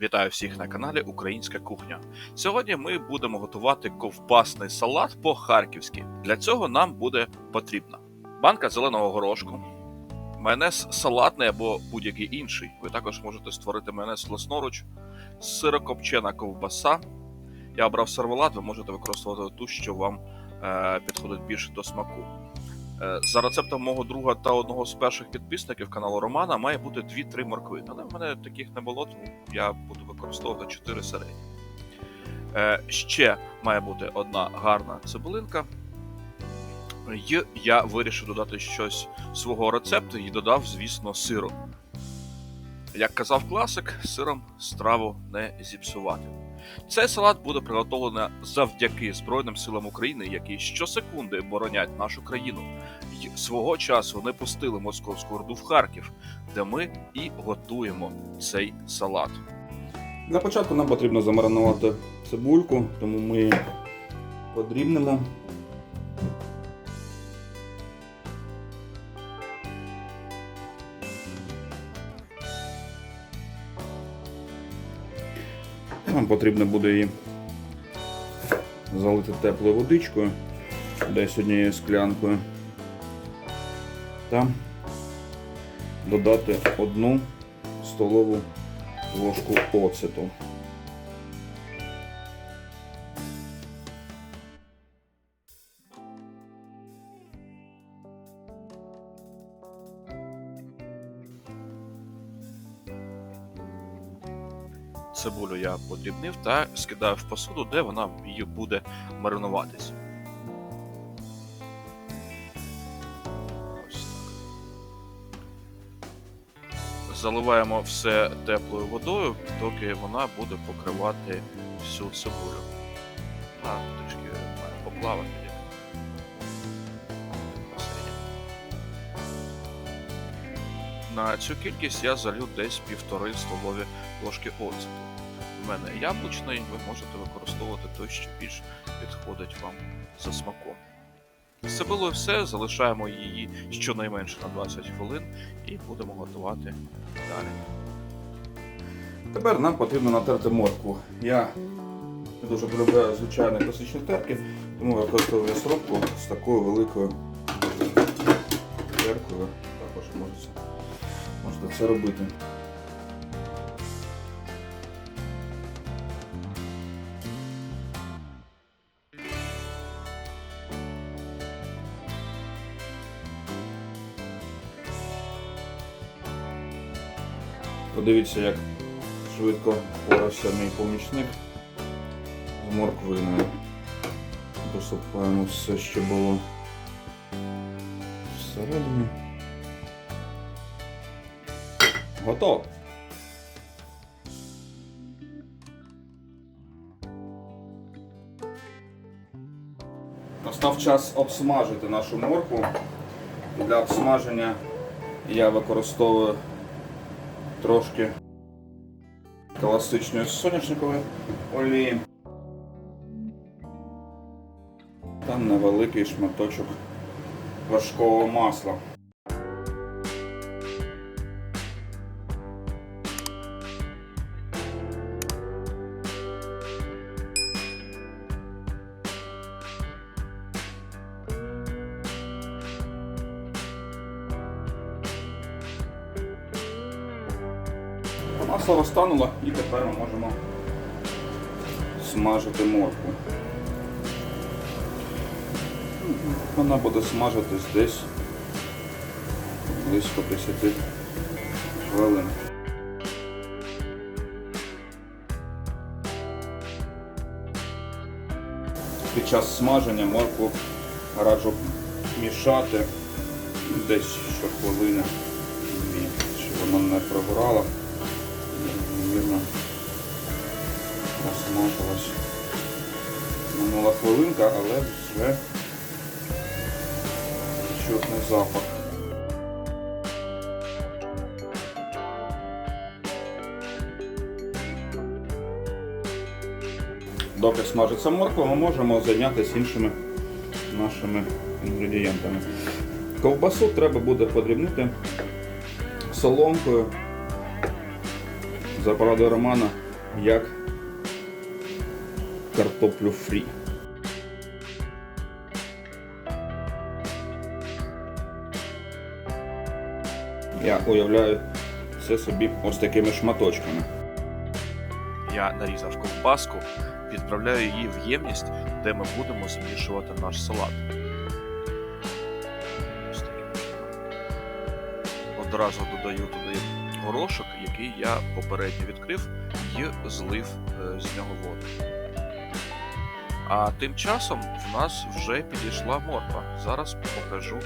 Вітаю всіх на каналі Українська кухня. Сьогодні ми будемо готувати ковбасний салат по-харківськи. Для цього нам буде потрібна банка зеленого горошку, майонез салатний або будь-який інший. Ви також можете створити майонез власноруч, сирокопчена ковбаса. Я обрав сервелат, ви можете використовувати ту, що вам е, підходить більше до смаку. Е, За рецептом мого друга та одного з перших підписників каналу Романа має бути 2-3 моркви. Але в мене таких не було, тому я буду використовувати 4 середні. Е, Ще має бути одна гарна цибулинка. І я вирішив додати щось свого рецепту і додав, звісно, сиру. Як казав класик, сиром страву не зіпсувати. Цей салат буде приготовлено завдяки Збройним силам України, які щосекунди боронять нашу країну. І свого часу не пустили московську орду в Харків, де ми і готуємо цей салат. Для початку нам потрібно замаринувати цибульку, тому ми її подрібнемо. Нам потрібно буде її залити теплою водичкою, десь однією склянкою, та додати одну столову ложку оцету. Цибулю я подрібнив та скидаю в посуду, де вона буде маринуватись. Заливаємо все теплою водою, доки вона буде покривати всю цибулю. Вона трішки має поплавати. На цю кількість я залю десь півтори столові ложки оцету. У мене яблучний, ви можете використовувати той, що більш підходить вам за смаком. З цибулею все, залишаємо її щонайменше на 20 хвилин і будемо готувати далі. Тепер нам потрібно натерти моркву. Я не дуже полюбляю звичайні класичні терки, тому використовую сробку з такою великою теркою. Також можете, можете це робити. Подивіться, як швидко впорався мій помічник з морквиною. Досипаємо все, що було всередині. Готово. Настав час обсмажити нашу моркву. Для обсмаження я використовую трошки класичної соняшникової олії. Та невеликий шматочок важкого масла. Масло розтануло і тепер ми можемо смажити моркву. Вона буде смажитись десь близько 10 хвилин. Під час смаження моркву раджу мішати десь щохвилини, щоб вона не прогорала вірно посмажилась. Минула хвилинка, але вже чутний запах. Доки смажиться морква, ми можемо зайнятися іншими нашими інгредієнтами. Ковбасу треба буде подрібнити соломкою. За порадою Романа як картоплю фрі. Я уявляю це собі ось такими шматочками. Я нарізав ковбаску, відправляю її в ємність, де ми будемо змішувати наш салат. Одразу додаю туди горошок, який я попередньо відкрив і злив е, з нього воду. А тим часом в нас вже підійшла морква. Зараз покажу,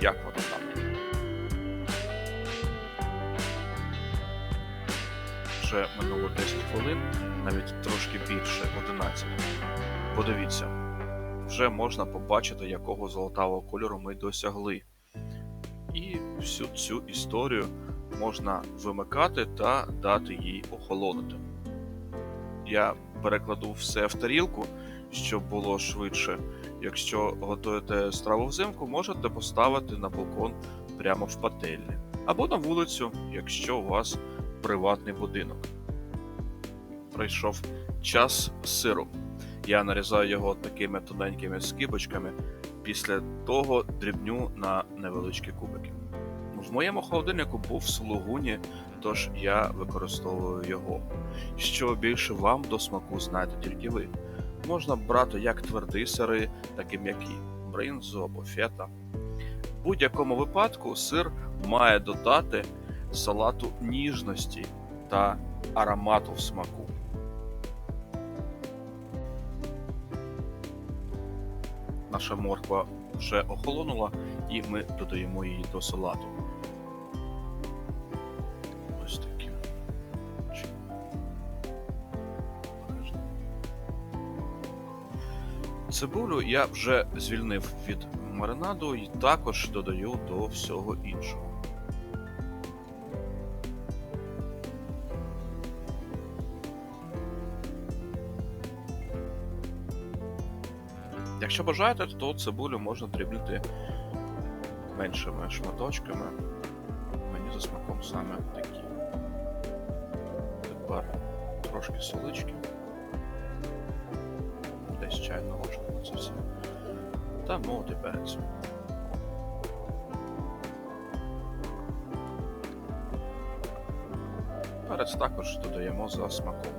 як вона там. Вже минуло 10 хвилин, навіть трошки більше 11. Подивіться, вже можна побачити, якого золотавого кольору ми досягли. І всю цю історію можна вимикати та дати їй охолонути. Я перекладу все в тарілку, щоб було швидше. Якщо готуєте страву взимку, можете поставити на балкон прямо в пательні. Або на вулицю, якщо у вас приватний будинок. Прийшов час сиру. Я нарізаю його такими тоненькими скибочками, після того дрібню на невеличкі кубики. В моєму холодильнику був сулугуні, тож я використовую його. Що більше вам до смаку знаєте тільки ви. Можна брати як тверді сири, так і м'які бринзу або фета. В будь-якому випадку сир має додати салату ніжності та аромату в смаку. Наша морква вже охолонула, і ми додаємо її до салату. Цибулю я вже звільнив від маринаду і також додаю до всього іншого. Якщо бажаєте, то цибулю можна дрібнити меншими шматочками. Мені за смаком саме такі. Тепер трошки солички. Чайну ложку це все. Та молотий перець. Перець також додаємо за смаком.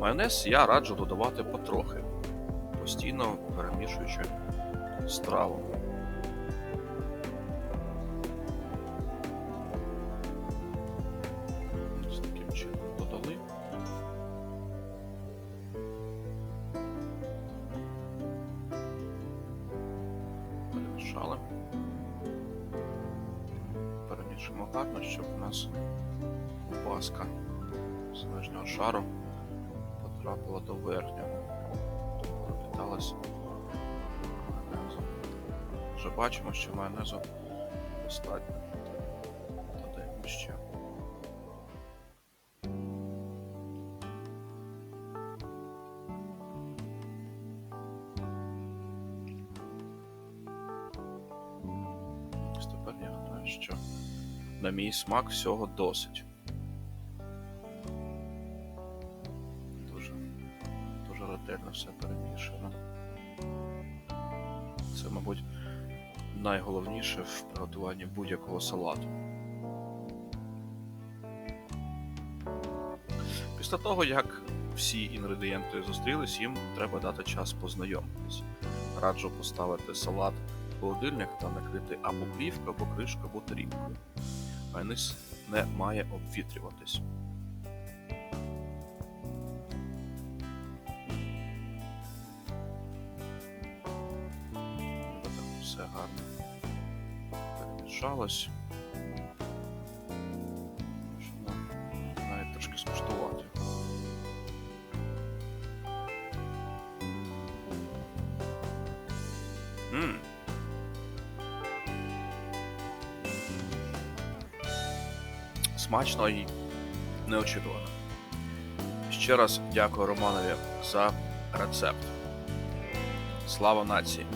Майонез я раджу додавати потрохи, постійно перемішуючи страву. Гарно, щоб у нас ковбаска з нижнього шару потрапила до верхнього. Пропиталась майонезом. Вже бачимо, що майонезу достатньо. Додаємо ще. Тепер я гадаю, що на мій смак всього досить. Дуже, дуже ретельно все перемішано. Це, мабуть, найголовніше в приготуванні будь-якого салату. Після того, як всі інгредієнти зустрілись, їм треба дати час познайомитись. Раджу поставити салат в холодильник та накрити або плівкою, або кришкою, або тарілкою. Майонез не має обвітрюватись. Все гарно перемішалось. Смачно і неочікувано. Ще раз дякую Романові за рецепт. Слава нації!